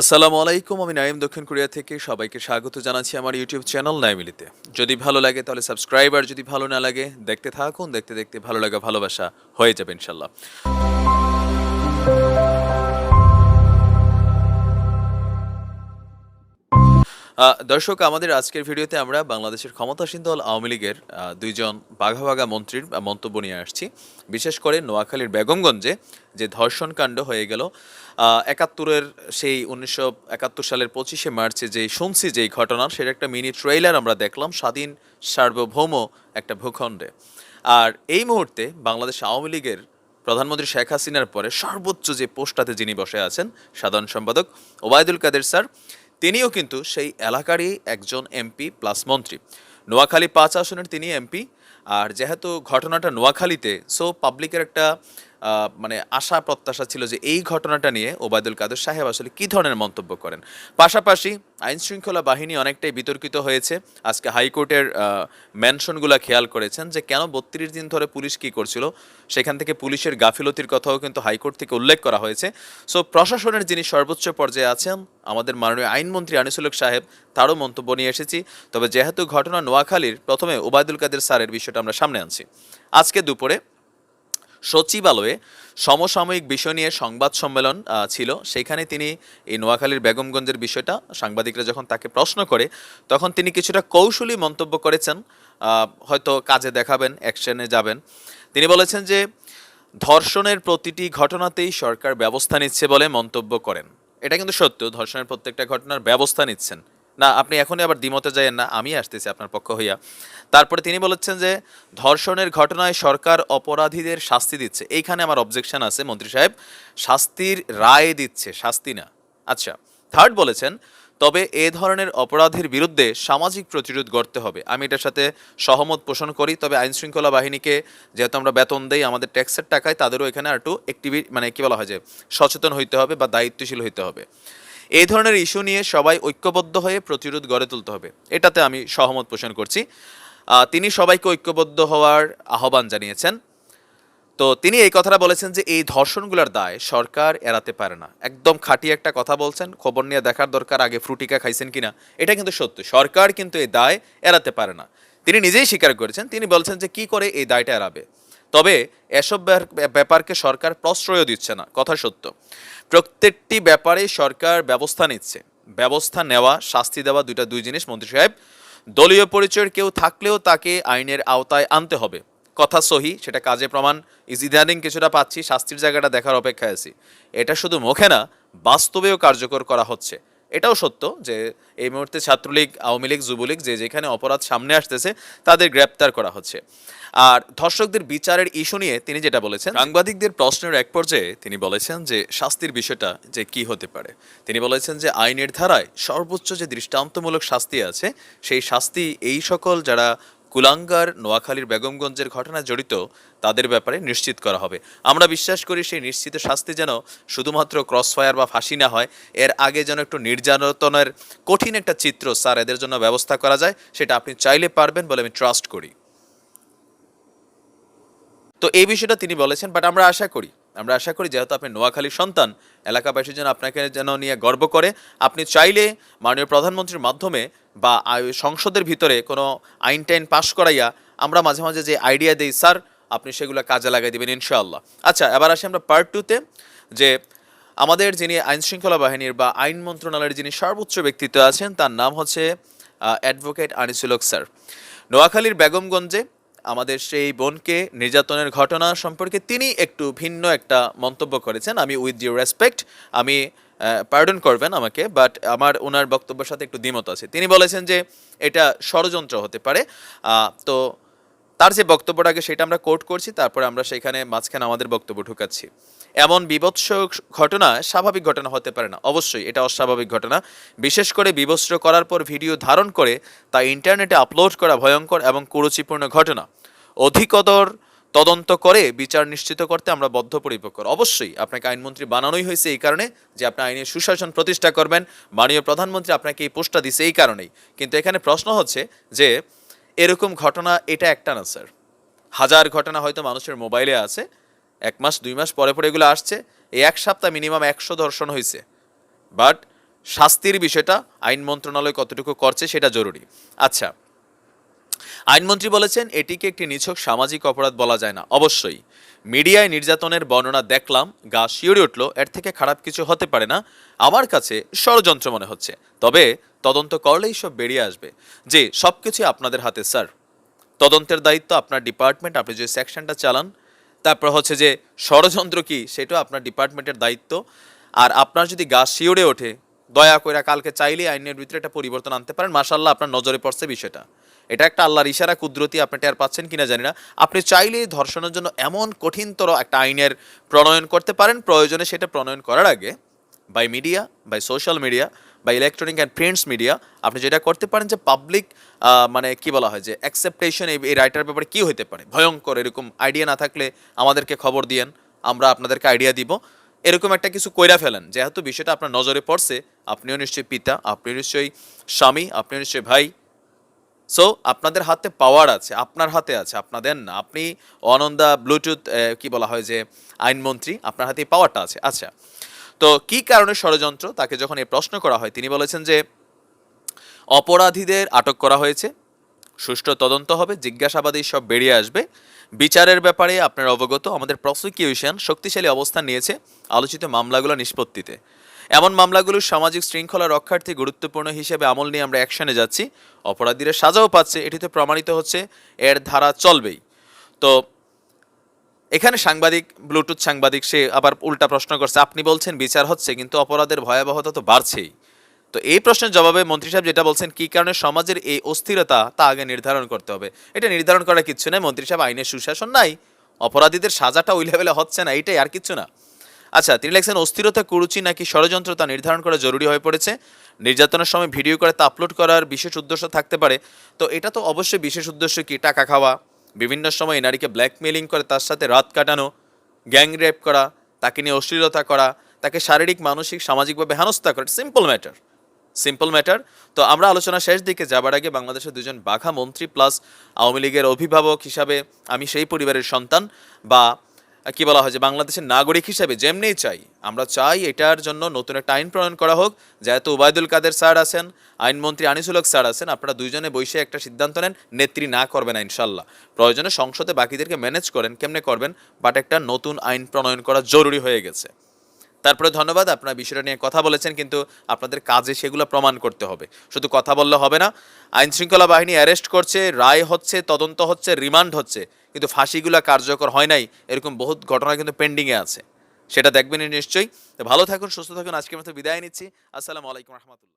আসসালামু আলাইকুম, আমি নাইম দক্ষিণ কোরিয়া থেকে সবাইকে স্বাগত জানাচ্ছি আমার ইউটিউব চ্যানেল নাইমিলিতে। যদি ভালো লাগে তাহলে সাবস্ক্রাইব, আর যদি ভালো না লাগে, দেখতে থাকুন, দেখতে দেখতে ভালো লাগা, ভালোবাসা হয়ে যাবে ইনশাল্লাহ। দর্শক, আমাদের আজকের ভিডিওতে আমরা বাংলাদেশের ক্ষমতাসীন দল আওয়ামী লীগের দুইজন বাঘা বাঘা মন্ত্রীর মন্তব্য নিয়ে আসছি। বিশেষ করে নোয়াখালীর বেগমগঞ্জে যে ধর্ষণ কাণ্ড হয়ে গেল একাত্তরের সেই উনিশশো একাত্তর সালের পঁচিশে মার্চে যে শুনছি যেই ঘটনা, সেটা একটা মিনি ট্রেইলার আমরা দেখলাম, স্বাধীন সার্বভৌম একটা ভূখণ্ডে। আর এই মুহূর্তে বাংলাদেশ আওয়ামী লীগের প্রধানমন্ত্রী শেখ হাসিনার পরে সর্বোচ্চ যে পোস্টটাতে যিনি বসে আছেন, সাধারণ সম্পাদক ওবায়দুল কাদের স্যার তিনিও কিন্তু সেই এলাকারই একজন এমপি প্লাস মন্ত্রী। নোয়াখালী পাঁচ আসনের তিনি এমপি। আর যেহেতু ঘটনাটা নোয়াখালীতে সো পাবলিকের একটা মানে আশা, প্রত্যাশা ছিল যে এই ঘটনাটা নিয়ে ওবায়দুল কাদের সাহেব আসলে কী ধরনের মন্তব্য করেন। পাশাপাশি আইন শৃঙ্খলা বাহিনী অনেকটাই বিতর্কিত হয়েছে। আজকে হাইকোর্টের মেনশনগুলো খেয়াল করেছেন যে কেন বত্রিশ দিন ধরে পুলিশ কি করছিল। সেখান থেকে পুলিশের গাফিলতির কথাও কিন্তু হাইকোর্ট থেকে উল্লেখ করা হয়েছে। সো প্রশাসনের যিনি সর্বোচ্চ পর্যায়ে আছেন, আমাদের মাননীয় আইনমন্ত্রী আনিসুলক সাহেব, তারও মন্তব্য নিয়ে এসেছি। তবে যেহেতু ঘটনা নোয়াখালীর, প্রথমে ওবায়দুল কাদের স্যারের বিষয়টা আমরা সামনে আনছি। আজকে দুপুরে সচিবালয়ে সমসাময়িক বিষয় নিয়ে সংবাদ সম্মেলন ছিল। সেখানে তিনি এই নোয়াখালীর বেগমগঞ্জের বিষয়টা, সাংবাদিকরা যখন তাকে প্রশ্ন করে, তখন তিনি কিছুটা কৌশলী মন্তব্য করেছেন। হয়তো কাজে দেখাবেন, অ্যাকশনে যাবেন। তিনি বলেছেন যে, ধর্ষণের প্রতিটি ঘটনাতেই সরকার ব্যবস্থা নিচ্ছে বলে মন্তব্য করেন। এটা কিন্তু সত্য, ধর্ষণের প্রত্যেকটা ঘটনার ব্যবস্থা নিচ্ছেন। না, আপনি এখনই আবার দ্বিমতে যাইয়েন না, আমি আসতেছি আপনার পক্ষ হইয়া। তারপরে তিনি বলেছেন যে, ধর্ষণের ঘটনায় সরকার অপরাধীদের শাস্তি দিচ্ছে। এইখানে আমার অবজেকশন আছে, মন্ত্রী সাহেব। শাস্তির রায় দিচ্ছে, শাস্তি না। আচ্ছা থার্ড বলেছেন, তবে এ ধরনের অপরাধের বিরুদ্ধে সামাজিক প্রতিরোধ গড়তে হবে। আমি এটার সাথে সহমত পোষণ করি, তবে আইন শৃঙ্খলা বাহিনীকে যেহেতু আমরা বেতন দেই, আমাদের ট্যাক্সের টাকায় তাদেরও এখানে একটু অ্যাক্টিভি মানে কি বলা হয় যে, সচেতন হইতে হবে বা দায়িত্বশীল হইতে হবে। এই ধরনের ইস্যু নিয়ে সবাই ঐক্যবদ্ধ হয়ে প্রতিরোধ গড়ে তুলতে হবে। এটাতে আমি সহমত পোষণ করছি। তিনি সবাইকে ঐক্যবদ্ধ হওয়ার আহ্বান জানিয়েছেন। তো তিনি এই কথাটা বলেছেন যে, এই ধর্ষণগুলোর দায় সরকার এড়াতে পারে না। একদম খাঁটি একটা কথা বলছেন, খবর নিয়ে দেখার দরকার, আগে ফ্রুটিকা খাইছেন কিনা, এটা কিন্তু সত্য। সরকার কিন্তু এই দায় এড়াতে পারে না। তিনি নিজেই স্বীকার করেছেন, তিনি বলছেন যে, কি করে এই দায়টা এড়াবে? তবে এসব ব্যাপারকে সরকার প্রশ্রয় দিচ্ছে না, কথা সত্য। প্রত্যেকটি ব্যাপারে সরকার ব্যবস্থা নিচ্ছে। ব্যবস্থা নেওয়া, শাস্তি দেওয়া দুইটা দুই জিনিস, মন্ত্রী সাহেব। দলীয় পরিচয়ের কেউ থাকলেও তাকে আইনের আওতায় আনতে হবে। কথা সহি, সেটা কাজে প্রমাণ। ইদানিং কিছুটা পাচ্ছি, শাস্তির জায়গাটা দেখার অপেক্ষায় আছি। এটা শুধু মুখে না, বাস্তবেও কার্যকর করা হচ্ছে। এটাও সত্য যে এই মুহূর্তে ছাত্রলীগ, আওয়ামী লীগ, যুবলীগ যে যেখানে অপরাধ সামনে আসতেছে, তাদের গ্রেপ্তার করা হচ্ছে। আর ধর্ষকদের বিচারের ইস্যু নিয়ে তিনি যেটা বলেছেন, সাংবাদিকদের প্রশ্নের এক পর্যায়ে তিনি বলেছেন যে শাস্তির বিষয়টা যে কি হতে পারে। তিনি বলেছেন যে আইনের ধারায় সর্বোচ্চ যে দৃষ্টান্তমূলক শাস্তি আছে, সেই শাস্তি এই সকল যারা কুলাঙ্গার নোয়াখালীর বেগমগঞ্জের ঘটনায় জড়িত তাদের ব্যাপারে নিশ্চিত করা হবে। আমরা বিশ্বাস করি সেই নিশ্চিত শাস্তি যেন শুধুমাত্র ক্রসফায়ার বা ফাঁসি না হয়, এর আগে যেন একটু নির্যাতনের কঠিন একটা চিত্র স্যার এদের জন্য ব্যবস্থা করা যায়, সেটা আপনি চাইলে পারবেন বলে আমি ট্রাস্ট করি। তো এই বিষয়টা তিনি বলেছেন বাট আমরা আশা করি আমরা আশা করি যেহেতু আপনি নোয়াখালীর সন্তান, এলাকাবাসী যেন আপনাকে যেন নিয়ে গর্ব করে, আপনি চাইলে মাননীয় প্রধানমন্ত্রীর মাধ্যমে বা সংসদের ভিতরে কোনো আইন টাইন পাশ করাইয়া আমরা মাঝে মাঝে যে আইডিয়া দিই, স্যার, আপনি সেগুলো কাজে লাগাই দেবেন, ইনশাআল্লাহ। আচ্ছা এবার আসি আমরা পার্ট টুতে যে আমাদের যিনি আইন শৃঙ্খলা বাহিনীর বা আইন মন্ত্রণালয়ের যিনি সর্বোচ্চ ব্যক্তিত্ব আছেন, তার নাম হচ্ছে অ্যাডভোকেট আনিসুলক স্যার। নোয়াখালীর বেগমগঞ্জে আমাদের সেই বোনকে নির্যাতনের ঘটনা সম্পর্কে তিনি একটু ভিন্ন একটা মন্তব্য করেছেন। আমি উইথ ডিউ রেসপেক্ট আমি পার্ডন করবেন আমাকে বাট আমার ওনার বক্তব্যের সাথে একটু দ্বিমত আছে। তিনি বলেছেন যে এটা ষড়যন্ত্র হতে পারে। তো তার যে বক্তব্যটাকে সেটা আমরা কোট করছি, তারপরে আমরা সেখানে মাঝখানে আমাদের বক্তব্য ঢুকাচ্ছি। এমন বিভৎস ঘটনা স্বাভাবিক ঘটনা হতে পারে না। অবশ্যই এটা অস্বাভাবিক ঘটনা। বিশেষ করে বিভৎস করার পর ভিডিও ধারণ করে তা ইন্টারনেটে আপলোড করা ভয়ঙ্কর এবং কুরুচিপূর্ণ ঘটনা। অধিকতর তদন্ত করে বিচার নিশ্চিত করতে আমরা বদ্ধপরিপক্কর অবশ্যই আপনাকে আইনমন্ত্রী বানানোই হয়েছে এই কারণে যে আপনি আইনের সুশাসন প্রতিষ্ঠা করবেন। মাননীয় প্রধানমন্ত্রী আপনাকে এই পোস্টটা দিছে এই কারণেই। কিন্তু এখানে প্রশ্ন হচ্ছে যে এরকম ঘটনা এটা একটা না, স্যার। হাজার ঘটনা হয়তো মানুষের মোবাইলে আছে, এক মাস, দুই মাস পরে পরে এগুলো আসছে, এই এক সপ্তাহ মিনিমাম একশো ধর্ষণ হয়েছে। বাট শাস্তির বিষয়টা আইন মন্ত্রণালয় কতটুকু করছে সেটা জরুরি। আচ্ছা আইনমন্ত্রী বলেছেন, এটিকে একটি নিছক সামাজিক অপরাধ বলা যায় না। অবশ্যই, মিডিয়ায় নির্যাতনের বর্ণনা দেখলাম, গা শিউরে উঠল, এর থেকে খারাপ কিছু হতে পারে না, আমার কাছে ষড়যন্ত্র মনে হচ্ছে। তবে, তদন্ত করলেই সব বেরিয়ে আসবে। যে সব কিছুই আপনাদের হাতে, স্যার। তদন্তের দায়িত্ব আপনার ডিপার্টমেন্ট, আপনি যে সেকশনটা চালান, তারপর হচ্ছে যে ষড়যন্ত্র কি, সেটাও আপনার ডিপার্টমেন্টের দায়িত্ব। আর আপনার যদি গা শিউরে ওঠে দয়া করে কালকে চাইলেই আইনের ভিতরে একটা পরিবর্তন আনতে পারেন। মাসাল্লাহ আপনার নজরে পড়ছে বিষয়টা। এটা একটা আল্লাহর ইশারা, কুদরতি আপনি টের পাচ্ছেন কিনা জানি না। আপনি চাইলেই ধর্ষণের জন্য এমন কঠিনতর একটা আইনের প্রণয়ন করতে পারেন। প্রয়োজনে সেটা প্রণয়ন করার আগে by media by social media বা ইলেকট্রনিক অ্যান্ড প্রিন্টস মিডিয়া আপনি যেটা করতে পারেন যে পাবলিক মানে কি বলা হয় যে অ্যাকসেপ্টেশন এই রাইটার ব্যাপারে কী হতে পারে? ভয়ঙ্কর এরকম আইডিয়া না থাকলে আমাদেরকে খবর দিয়েন। আমরা আপনাদেরকে আইডিয়া দিব। এরকম একটা কিছু কইরা ফেলেন, যেহেতু বিষয়টা আপনার নজরে পড়ছে, আপনিও নিশ্চয়ই পিতা, আপনিও নিশ্চয়ই স্বামী, আপনিও নিশ্চয়ই ভাই। সো আপনাদের হাতে পাওয়ার আছে, আপনার হাতে আছে, আপনাদের না। আপনি অনন্দা ব্লুটুথ কি বলা হয় যে, আইনমন্ত্রী, আপনার হাতে পাওয়ারটা আছে। আচ্ছা তো কি কারণে ষড়যন্ত্র? তাকে যখন এই প্রশ্ন করা হয়, তিনি বলেছেন যে, অপরাধীদের আটক করা হয়েছে, সুষ্ঠু তদন্ত হবে জিজ্ঞাসাবাদী সব বেরিয়ে আসবে। বিচারের ব্যাপারে আপনার অবগত, আমাদের প্রসিকিউশন শক্তিশালী অবস্থান নিয়েছে আলোচিত মামলাগুলো নিষ্পত্তিতে। এমন মামলাগুলো সামাজিক শৃঙ্খলা রক্ষার্থে গুরুত্বপূর্ণ হিসেবে আমল নিয়ে আমরা অ্যাকশনে যাচ্ছি। অপরাধীরা সাজাও পাচ্ছে, এটিতে প্রমাণিত হচ্ছে এর ধারা চলবেই। তো, এখানে সাংবাদিক, ব্লুটুথ সাংবাদিক, সে আবার উল্টা প্রশ্ন করছে, আপনি বলছেন বিচার হচ্ছে, কিন্তু অপরাধের ভয়াবহতা তো বাড়ছেই। তো এই প্রশ্নের জবাবে মন্ত্রী সাহেব যেটা বলছেন, কি কারণে সমাজের এই অস্থিরতা তা আগে নির্ধারণ করতে হবে? এটা নির্ধারণ করা কিচ্ছু নেই, মন্ত্রী সাহেব আইনের সুশাসন নাই। অপরাধীদের সাজাটা ওই লেভেলে হচ্ছে না, এটাই আর কিচ্ছু না। আচ্ছা তিনি লেখছেন, অস্থিরতা, কুরুচি নাকি ষড়যন্ত্র তা নির্ধারণ করা জরুরি হয়ে পড়েছে? নির্যাতনের সময় ভিডিও করে তা আপলোড করার বিশেষ উদ্দেশ্য থাকতে পারে। তো এটা তো অবশ্যই বিশেষ উদ্দেশ্য কি? টাকা খাওয়া, বিভিন্ন সময় নারীকে ব্ল্যাকমেলিং করে, তার সাথে রাত কাটানো গ্যাং রেপ করা, তাকে নিয়ে অশ্লীলতা করা, তাকে শারীরিক, মানসিক, সামাজিকভাবে হেনস্থা করা সিম্পল ম্যাটার সিম্পল ম্যাটার তো আমরা আলোচনা শেষ দিকে যাবার আগে বাংলাদেশের দুজন বাঘা মন্ত্রী প্লাস আওয়ামী লীগের অভিভাবক হিসাবে আমি সেই পরিবারের সন্তান বা কি বলা হয় যে বাংলাদেশের নাগরিক হিসাবে যেমনিই চাই, আমরা চাই এটার জন্য নতুন একটা আইন প্রণয়ন করা হোক। যেহেতু ওবায়দুল কাদের স্যার আছেন, আইনমন্ত্রী আনিসুল হক স্যার আছেন, আপনারা দুইজনে বসে একটা সিদ্ধান্ত নেন, নেত্রী না করবেন ইনশাল্লাহ। প্রয়োজনে সংসদে বাকিদেরকে ম্যানেজ করেন, কেমনে করবেন? বাট একটা নতুন আইন প্রণয়ন করা জরুরি হয়ে গেছে। তারপরে ধন্যবাদ, আপনারা বিষয়টা নিয়ে কথা বলেছেন, কিন্তু আপনাদের কাজে সেগুলো প্রমাণ করতে হবে। শুধু কথা বললে হবে না আইন শৃঙ্খলা বাহিনী অ্যারেস্ট করছে, রায় হচ্ছে, তদন্ত হচ্ছে, রিমান্ড হচ্ছে, কিন্তু ফাঁসিগুলো কার্যকর হয় নাই, এরকম বহুত ঘটনা কিন্তু পেন্ডিংয়ে আছে। সেটা দেখবেন নিশ্চয়ই। ভালো থাকুন, সুস্থ থাকুন, আজকের মতো বিদায় নিচ্ছি। আসসালামু আলাইকুম রহমতুল্লাহ।